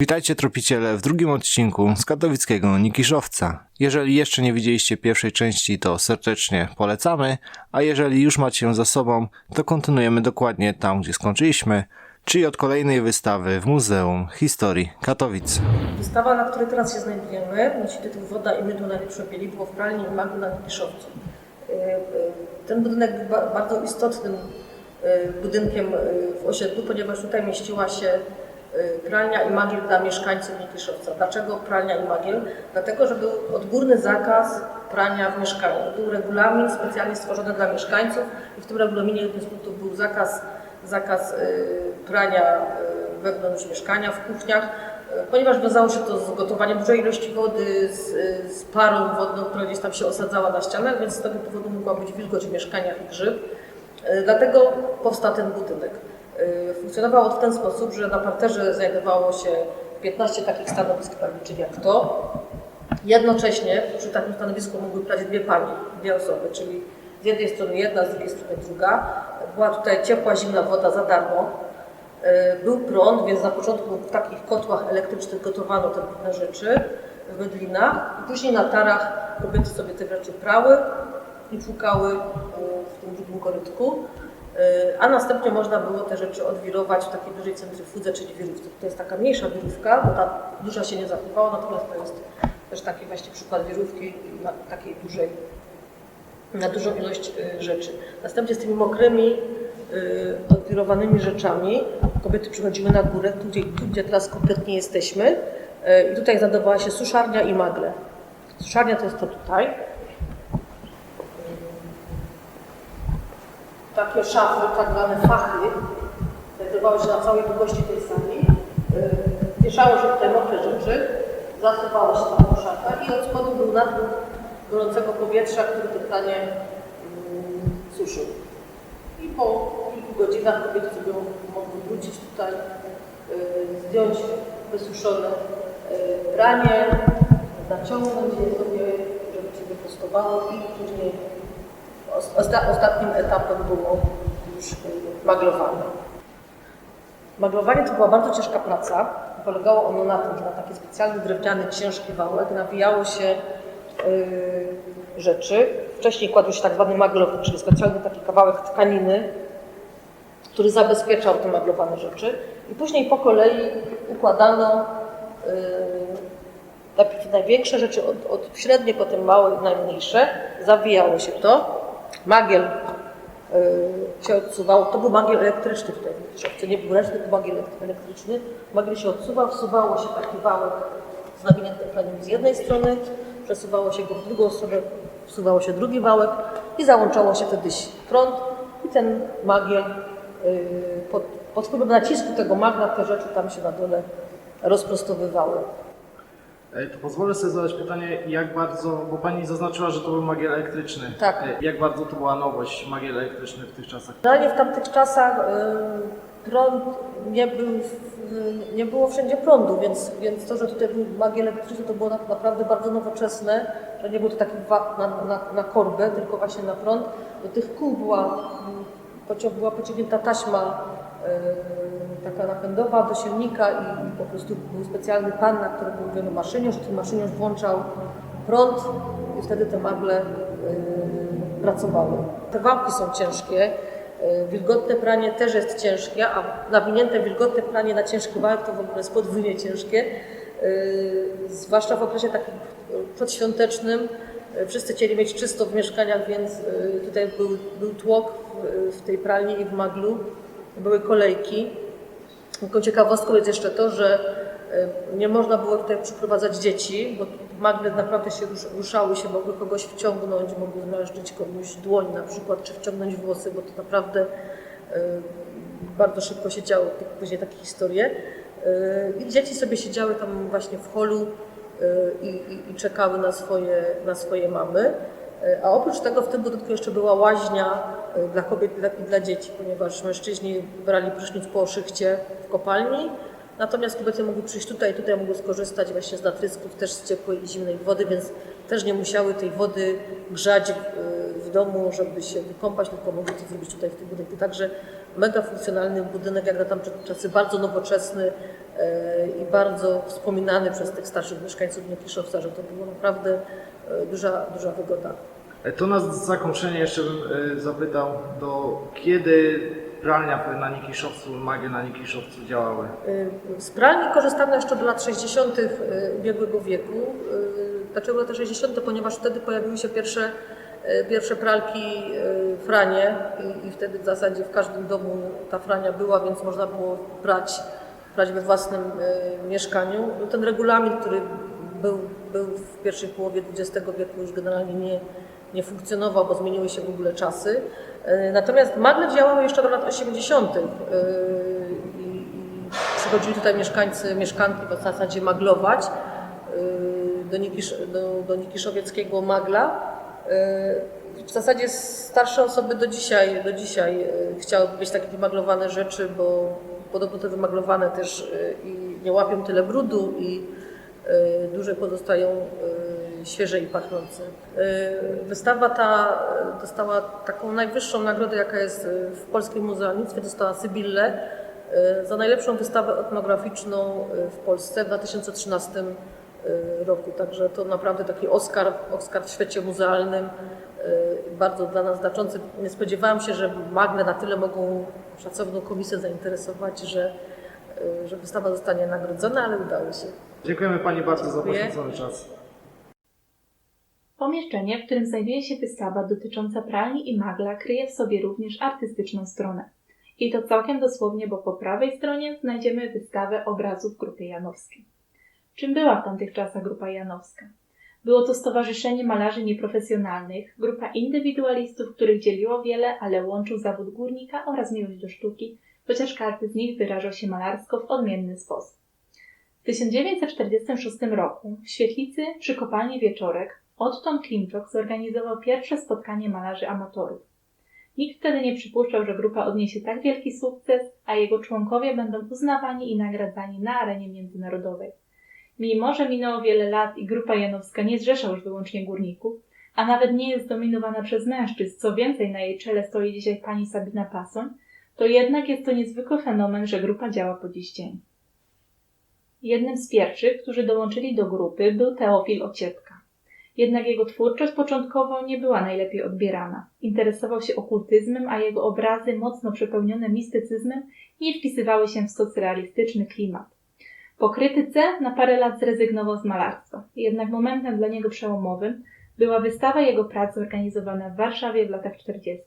Witajcie tropiciele w drugim odcinku z katowickiego Nikiszowca. Jeżeli jeszcze nie widzieliście pierwszej części, to serdecznie polecamy, a jeżeli już macie ją za sobą, to kontynuujemy dokładnie tam, gdzie skończyliśmy, czyli od kolejnej wystawy w Muzeum Historii Katowic. Wystawa, na której teraz się znajdujemy, nosi tytuł Woda i mydło na Liprzobieli, było w pralni i maglu na Liszowcu. Ten budynek był ba- bardzo istotnym y, budynkiem y, w osiedlu, ponieważ tutaj mieściła się y, pralnia i magiel dla mieszkańców Nikiszowca. Dlaczego pralnia i magiel? Dlatego, że był odgórny zakaz prania w mieszkaniu. Był regulamin specjalnie stworzony dla mieszkańców i w tym regulaminie jednym z punktów był zakaz, zakaz y, prania y, wewnątrz mieszkania, w kuchniach, y, ponieważ wiązało się to z gotowaniem dużej ilości wody, z, y, z parą wodną, która gdzieś tam się osadzała na ścianach, więc z tego powodu mogła być wilgoć w mieszkaniach i grzyb. Y, Dlatego powstał ten budynek. Y, Funkcjonował on w ten sposób, że na parterze znajdowało się 15 takich stanowisk prawniczych jak to. Jednocześnie przy takim stanowisku mogły prać dwie panie, dwie osoby, czyli z jednej strony jedna, z drugiej strony druga. Była tutaj ciepła, zimna woda za darmo. Y, Był prąd, więc na początku w takich kotłach elektrycznych gotowano te różne rzeczy w wędlinach. I później na tarach kobiety sobie te rzeczy prały i płukały y, w tym drugim korytku. Y, A następnie można było te rzeczy odwirować w takiej dużej centryfudze, czyli wirówce. To jest taka mniejsza wirówka, bo ta duża się nie zachowała, natomiast to jest też taki właśnie przykład wirówki na takiej dużej, na dużą ilość y, rzeczy. Następnie z tymi mokrymi, y, odwirowanymi rzeczami kobiety przychodziły na górę, tu gdzie, tu, gdzie teraz kompletnie jesteśmy. I tutaj znajdowała się suszarnia i magle. Suszarnia to jest to tutaj. Takie szafy, tak zwane fachy, znajdowały się na całej długości tej sali. Wieszało się tutaj mokre rzeczy, zasuwało się tam szafę i od spodu był nadmuch gorącego powietrza, który to pranie yy, suszył. I po kilku godzinach kobiety sobie mogły wrócić tutaj, yy, zdjąć wysuszone pranie, naciągnąć je sobie, żeby się wyprostowało i później Osta ostatnim etapem było już y, maglowanie. Maglowanie to była bardzo ciężka praca. Polegało ono na tym, że na taki specjalny drewniany, ciężki wałek nawijało się y, rzeczy. Wcześniej kładło się tak zwany maglownik, czyli specjalny taki kawałek tkaniny, który zabezpieczał te maglowane rzeczy. I później po kolei układano y, najpierw największe rzeczy od, od średnie, potem małe i najmniejsze. Zawijało się to. Magiel y, się odsuwał. To był magiel elektryczny tutaj w Liszowce. Nie był ręczny, tylko magiel elek- elektryczny. Magiel się odsuwał, wsuwało się taki wałek z nawiniętym planiem z jednej strony, przesuwało się go w drugą stronę, wsuwało się drugi wałek i załączało się wtedy prąd i ten magiel y, pod, pod wpływem nacisku tego magna te rzeczy tam się na dole rozprostowywały. E, To pozwolę sobie zadać pytanie, jak bardzo, bo Pani zaznaczyła, że to był magiel elektryczny. Tak. E, Jak bardzo to była nowość, magiel elektryczny w tych czasach? Generalnie w tamtych czasach y, prąd nie, był, nie było wszędzie prądu, więc, więc to, że tutaj był magiel elektryczny, to było na- naprawdę bardzo nowoczesne, że nie był to taki wak na, na, na korbę, tylko właśnie na prąd. Do tych kół była, pocią- była pociągnięta taśma y, taka napędowa do silnika i, po prostu był specjalny pan, na którym mówiono maszyniarz, ten maszyniarz włączał prąd i wtedy te magle y, pracowały. Te wałki są ciężkie, y, wilgotne pranie też jest ciężkie, a nawinięte wilgotne pranie na ciężki wałek to w ogóle jest podwójnie ciężkie, y, zwłaszcza w okresie takim przedświątecznym. Y, Wszyscy chcieli mieć czysto w mieszkaniach, więc y, tutaj był, był tłok w, w tej pralni i w maglu, były kolejki. Taką ciekawostką jest jeszcze to, że y, nie można było tutaj przyprowadzać dzieci, bo magle naprawdę się rusz- ruszały się, mogły kogoś wciągnąć, mogły zmężyć komuś dłoń na przykład, czy wciągnąć włosy, bo to naprawdę y, bardzo szybko się działo później takie historie. Y, I dzieci sobie siedziały tam właśnie w holu i, i, i czekały na swoje, na swoje mamy. A oprócz tego w tym budynku jeszcze była łaźnia y, dla kobiet i dla, dzieci, ponieważ mężczyźni brali prysznic po szychcie w kopalni, natomiast kobiety mogły przyjść tutaj tutaj mogły skorzystać właśnie z natrysków, też z ciepłej i zimnej wody, więc też nie musiały tej wody grzać w, w domu, żeby się wykąpać, tylko mogły to zrobić tutaj w tym budynku. Także mega funkcjonalny budynek, jak na tamte czasy, bardzo nowoczesny, e, i bardzo wspominany przez tych starszych mieszkańców Niekiszowca, że to była naprawdę duża, duża wygoda. E, To na zakończenie jeszcze bym e, zapytał, do kiedy pralnia na Nikiszowcu, magie na Nikiszowcu działały? Y, Z pralni korzystano jeszcze do lat 60. y, ubiegłego wieku. Dlaczego lata 60.? Ponieważ wtedy pojawiły się pierwsze, pierwsze pralki franie i, i wtedy w zasadzie w każdym domu ta frania była, więc można było brać, brać we własnym mieszkaniu. Ten regulamin, który był, był w pierwszej połowie XX wieku już generalnie nie, nie funkcjonował, bo zmieniły się w ogóle czasy. Y, Natomiast magle działały jeszcze do lat 80. y, i, przychodzili tutaj mieszkańcy, mieszkanki w zasadzie maglować y, do, Nikisz, do, do Nikiszowieckiego magla. Y, W zasadzie starsze osoby do dzisiaj, do dzisiaj chciałyby mieć takie wymaglowane rzeczy, bo podobno te wymaglowane też i nie łapią tyle brudu i dłużej pozostają świeże i pachnące. Y, Wystawa ta dostała taką najwyższą nagrodę, jaka jest w polskim muzealnictwie, dostała Sybillę y, za najlepszą wystawę etnograficzną y, w Polsce w 2013 y, roku. Także to naprawdę taki Oscar, Oscar w świecie muzealnym, bardzo dla nas znaczący. Nie spodziewałam się, że magle na tyle mogą szacowną komisję zainteresować, że, że wystawa zostanie nagrodzona, ale udało się. Dziękujemy Pani bardzo za Dziękuję. poświęcony czas. Pomieszczenie, w którym znajduje się wystawa dotycząca pralni i magla, kryje w sobie również artystyczną stronę. I to całkiem dosłownie, bo po prawej stronie znajdziemy wystawę obrazów Grupy Janowskiej. Czym była w tamtych czasach Grupa Janowska? Było to stowarzyszenie malarzy nieprofesjonalnych, grupa indywidualistów, których dzieliło wiele, ale łączył zawód górnika oraz miłość do sztuki, chociaż każdy z nich wyrażał się malarsko w odmienny sposób. W 1946 roku w Świetlicy przy kopalni Wieczorek Otton Klimczok zorganizował pierwsze spotkanie malarzy amatorów. Nikt wtedy nie przypuszczał, że grupa odniesie tak wielki sukces, a jego członkowie będą uznawani i nagradzani na arenie międzynarodowej. Mimo, że minęło wiele lat i grupa janowska nie zrzesza już wyłącznie górników, a nawet nie jest zdominowana przez mężczyzn, co więcej na jej czele stoi dzisiaj pani Sabina Pasoń, to jednak jest to niezwykły fenomen, że grupa działa po dziś dzień. Jednym z pierwszych, którzy dołączyli do grupy, był Teofil Ocietka. Jednak jego twórczość początkowo nie była najlepiej odbierana. Interesował się okultyzmem, a jego obrazy, mocno przepełnione mistycyzmem, nie wpisywały się w socrealistyczny klimat. Po krytyce na parę lat zrezygnował z malarstwa. Jednak momentem dla niego przełomowym była wystawa jego prac zorganizowana w Warszawie w latach 40.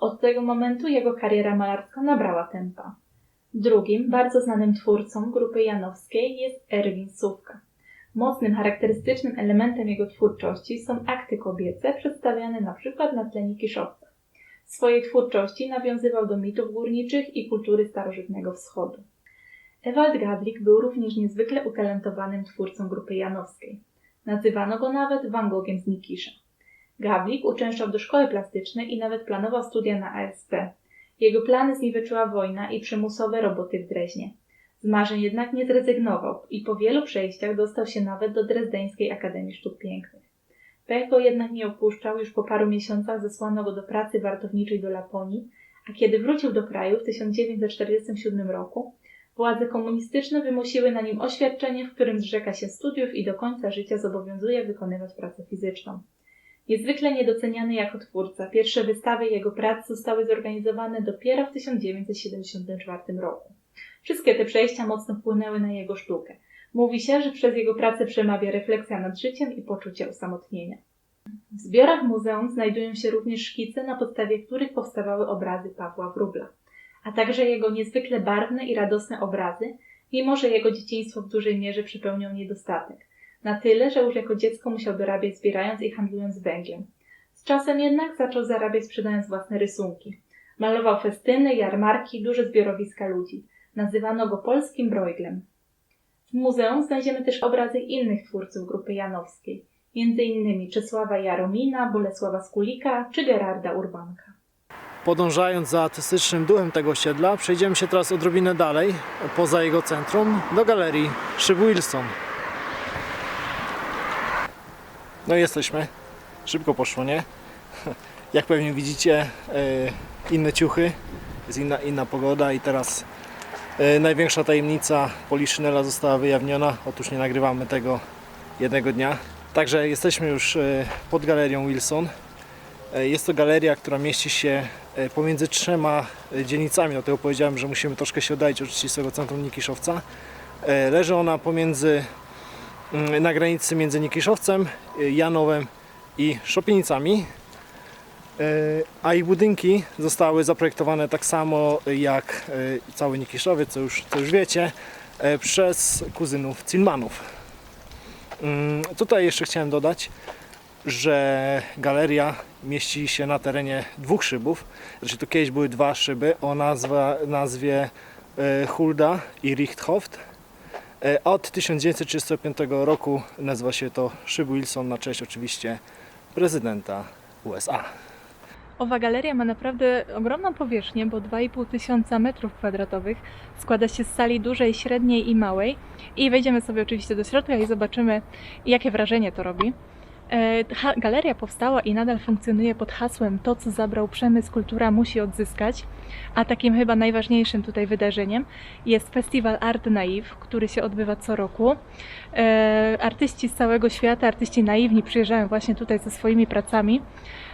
Od tego momentu jego kariera malarska nabrała tempa. Drugim, bardzo znanym twórcą grupy janowskiej jest Erwin Sówka. Mocnym, charakterystycznym elementem jego twórczości są akty kobiece przedstawiane przykład na tle Nikiszowca. W swojej twórczości nawiązywał do mitów górniczych i kultury starożytnego wschodu. Ewald Gablik był również niezwykle utalentowanym twórcą grupy janowskiej. Nazywano go nawet Van Gogiem z Nikisza. Gablik uczęszczał do szkoły plastycznej i nawet planował studia na ASP. Jego plany zniweczyła wojna i przymusowe roboty w Dreźnie. Z marzeń jednak nie zrezygnował i po wielu przejściach dostał się nawet do Drezdeńskiej Akademii Sztuk Pięknych. Pech go jednak nie opuszczał, już po paru miesiącach zesłano go do pracy wartowniczej do Laponii, a kiedy wrócił do kraju w 1947 roku, władze komunistyczne wymusiły na nim oświadczenie, w którym zrzeka się studiów i do końca życia zobowiązuje wykonywać pracę fizyczną. Niezwykle niedoceniany jako twórca, pierwsze wystawy jego prac zostały zorganizowane dopiero w 1974 roku. Wszystkie te przejścia mocno wpłynęły na jego sztukę. Mówi się, że przez jego pracę przemawia refleksja nad życiem i poczucie osamotnienia. W zbiorach muzeum znajdują się również szkice, na podstawie których powstawały obrazy Pawła Wróbla, a także jego niezwykle barwne i radosne obrazy, mimo że jego dzieciństwo w dużej mierze przypełniał niedostatek. Na tyle, że już jako dziecko musiał dorabiać zbierając i handlując węglem. Z czasem jednak zaczął zarabiać sprzedając własne rysunki. Malował festyny, jarmarki, duże zbiorowiska ludzi. Nazywano go polskim Brojglem. W muzeum znajdziemy też obrazy innych twórców grupy janowskiej, innymi Czesława Jaromina, Bolesława Skulika czy Gerarda Urbanka. Podążając za artystycznym duchem tego osiedla, przejdziemy się teraz odrobinę dalej, poza jego centrum, do galerii Szyb Wilson. No i jesteśmy. Szybko poszło, nie? Jak pewnie widzicie, e, inne ciuchy, jest inna, inna pogoda i teraz Największa tajemnica Poliszynela została wyjawniona. Otóż nie nagrywamy tego jednego dnia. Także jesteśmy już e, pod galerią Wilson. E, Jest to galeria, która mieści się e, pomiędzy trzema e, dzielnicami. Dlatego powiedziałem, że musimy troszkę się oddalić od ścisłego centrum Nikiszowca. E, Leży ona pomiędzy mm, na granicy między Nikiszowcem, e, Janowem i Szopienicami. E, A ich budynki zostały zaprojektowane tak samo jak e, cały Nikiszowiec, co już, co już wiecie, e, przez kuzynów Cinmanów. Mm, Tutaj jeszcze chciałem dodać, że galeria mieści się na terenie dwóch szybów. Znaczy tu kiedyś były dwa szyby o nazwa, nazwie Hulda i Richthoft. Od 1935 roku nazywa się to szyb Wilson na cześć oczywiście prezydenta USA. Owa galeria ma naprawdę ogromną powierzchnię, bo 2,5 tysiąca metrów kwadratowych. Składa się z sali dużej, średniej i małej. I wejdziemy sobie oczywiście do środka i zobaczymy, jakie wrażenie to robi. E, Galeria powstała i nadal funkcjonuje pod hasłem To, co zabrał przemysł, kultura musi odzyskać. A takim chyba najważniejszym tutaj wydarzeniem jest festiwal Art Naiv, który się odbywa co roku. E, Artyści z całego świata, artyści naiwni przyjeżdżają właśnie tutaj ze swoimi pracami.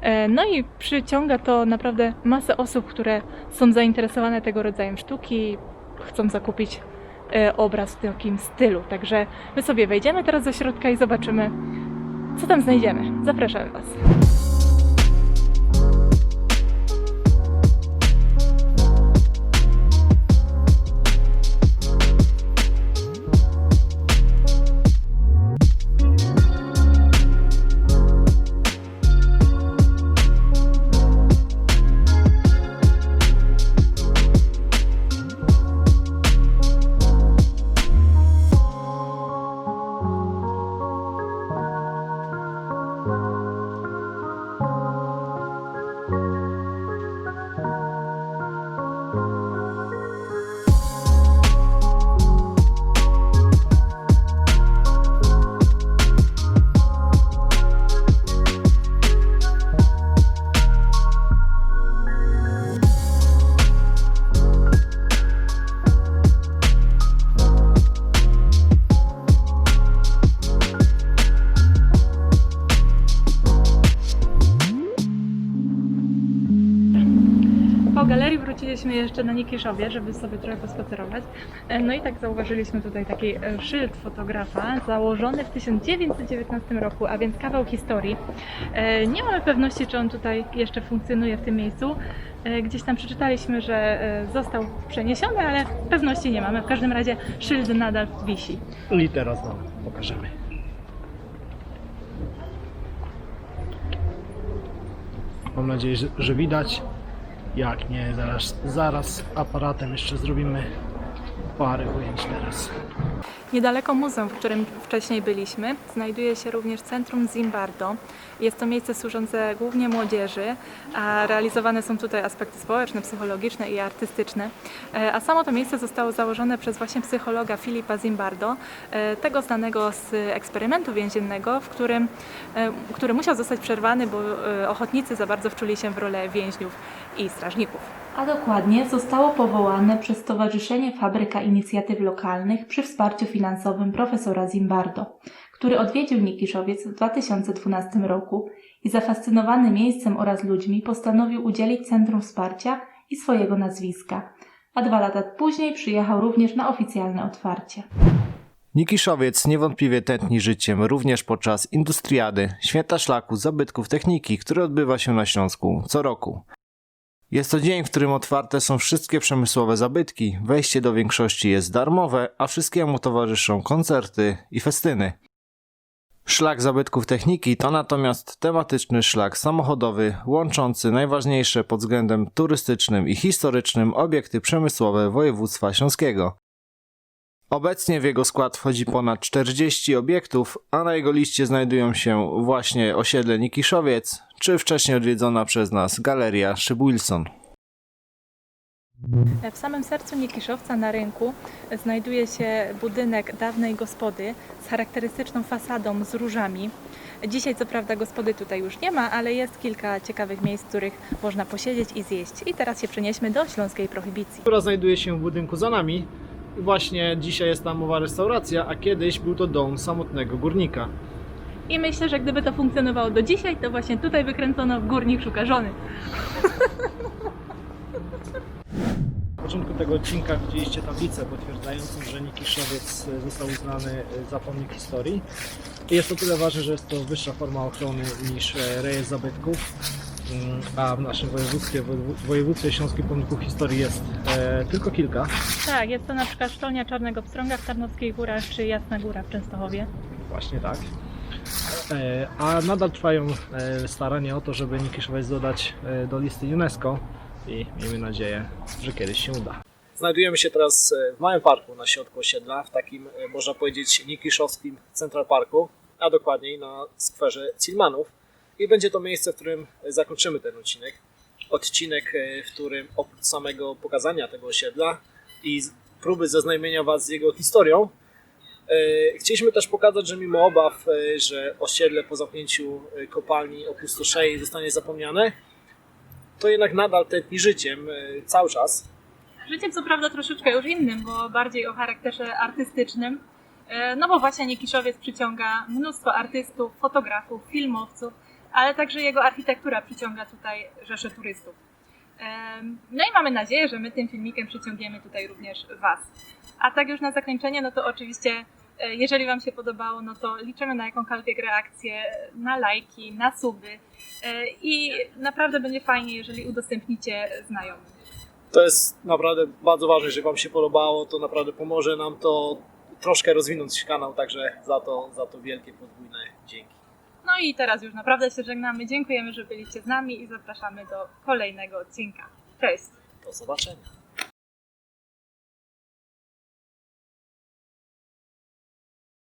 E, No i przyciąga to naprawdę masę osób, które są zainteresowane tego rodzajem sztuki chcą zakupić obraz w takim stylu. Także my sobie wejdziemy teraz do środka i zobaczymy, co tam znajdziemy. Zapraszamy Was. Jeszcze na Nikiszowie, żeby sobie trochę pospacerować. E, No i tak zauważyliśmy tutaj taki e, szyld fotografa założony w 1919 roku, a więc kawał historii. E, Nie mamy pewności, czy on tutaj jeszcze funkcjonuje w tym miejscu. Gdzieś tam przeczytaliśmy, że został przeniesiony, ale pewności nie mamy. W każdym razie szyld nadal wisi. I teraz Wam pokażemy. Mam nadzieję, że widać. Jak nie, zaraz, zaraz aparatem jeszcze zrobimy parę ujęć teraz. Niedaleko muzeum, w którym wcześniej byliśmy, znajduje się również Centrum Zimbardo. Jest to miejsce służące głównie młodzieży, a realizowane są tutaj aspekty społeczne, psychologiczne i artystyczne. E, A samo to miejsce zostało założone przez właśnie psychologa Filipa Zimbardo, e, tego znanego z eksperymentu więziennego, w którym, e, który musiał zostać przerwany, bo ochotnicy za bardzo wczuli się w rolę więźniów i strażników. A dokładnie zostało powołane przez Stowarzyszenie Fabryka Inicjatyw Lokalnych przy wsparciu finansowym profesora Zimbardo, który odwiedził Nikiszowiec w 2012 roku i zafascynowany miejscem oraz ludźmi postanowił udzielić Centrum Wsparcia i swojego nazwiska, a dwa lata później przyjechał również na oficjalne otwarcie. Nikiszowiec niewątpliwie tętni życiem również podczas Industriady, święta szlaku zabytków techniki, który odbywa się na Śląsku co roku. Jest to dzień, w którym otwarte są wszystkie przemysłowe zabytki, wejście do większości jest darmowe, a wszystkiemu towarzyszą koncerty i festyny. Szlak zabytków techniki to natomiast tematyczny szlak samochodowy łączący najważniejsze pod względem turystycznym i historycznym obiekty przemysłowe województwa śląskiego. Obecnie w jego skład wchodzi ponad 40 obiektów, a na jego liście znajdują się właśnie osiedle Nikiszowiec, czy wcześniej odwiedzona przez nas galeria Szyb Wilson. W samym sercu Niekiszowca na rynku znajduje się budynek dawnej gospody z charakterystyczną fasadą z różami. Dzisiaj co prawda gospody tutaj już nie ma, ale jest kilka ciekawych miejsc, w których można posiedzieć i zjeść. I teraz się przenieśmy do śląskiej prohibicji. która znajduje się w budynku za nami. I właśnie dzisiaj jest tam mowa restauracja, a kiedyś był to dom samotnego górnika. I myślę, że gdyby to funkcjonowało do dzisiaj, to właśnie tutaj wykręcono Górnik Szuka Żony. Na początku tego odcinka widzieliście tablicę potwierdzającą, że Nikiszowiec został uznany za pomnik historii. Jest to tyle ważne, że jest to wyższa forma ochrony niż e, rejestr zabytków. A w naszym województwie, w województwie śląskich pomników historii jest e, tylko kilka. Tak, jest to na przykład Sztolnia Czarnego Pstrąga w Tarnowskich Górach czy Jasna Góra w Częstochowie. Właśnie tak. E, A nadal trwają e, starania o to, żeby Nikiszowiec dodać e, do listy UNESCO i miejmy nadzieję, że kiedyś się uda. Znajdujemy się teraz e, w małym parku na środku osiedla, w takim e, można powiedzieć nikiszowskim Central Parku, a dokładniej na skwerze Cilmanów. I będzie to miejsce, w którym e, zakończymy ten odcinek. Odcinek, e, w którym oprócz samego pokazania tego osiedla i próby zaznajomienia Was z jego historią, E, Chcieliśmy też pokazać, że mimo obaw, że osiedle po zamknięciu kopalni opustoszeje zostanie zapomniane, to jednak nadal tętni życiem cały czas. Życiem co prawda troszeczkę już innym, bo bardziej o charakterze artystycznym. No bo właśnie Niekiszowiec przyciąga mnóstwo artystów, fotografów, filmowców, ale także jego architektura przyciąga tutaj rzesze turystów. No i mamy nadzieję, że my tym filmikiem przyciągniemy tutaj również Was. A tak już na zakończenie, no to oczywiście, e, jeżeli Wam się podobało, no to liczymy na jakąkolwiek reakcję, na lajki, na suby e, i naprawdę będzie fajnie, jeżeli udostępnicie znajomym. To jest naprawdę bardzo ważne, że Wam się podobało, to naprawdę pomoże nam to troszkę rozwinąć kanał, także za to, za to wielkie podwójne dzięki. No i teraz już naprawdę się żegnamy. Dziękujemy, że byliście z nami i zapraszamy do kolejnego odcinka. Cześć! Do zobaczenia.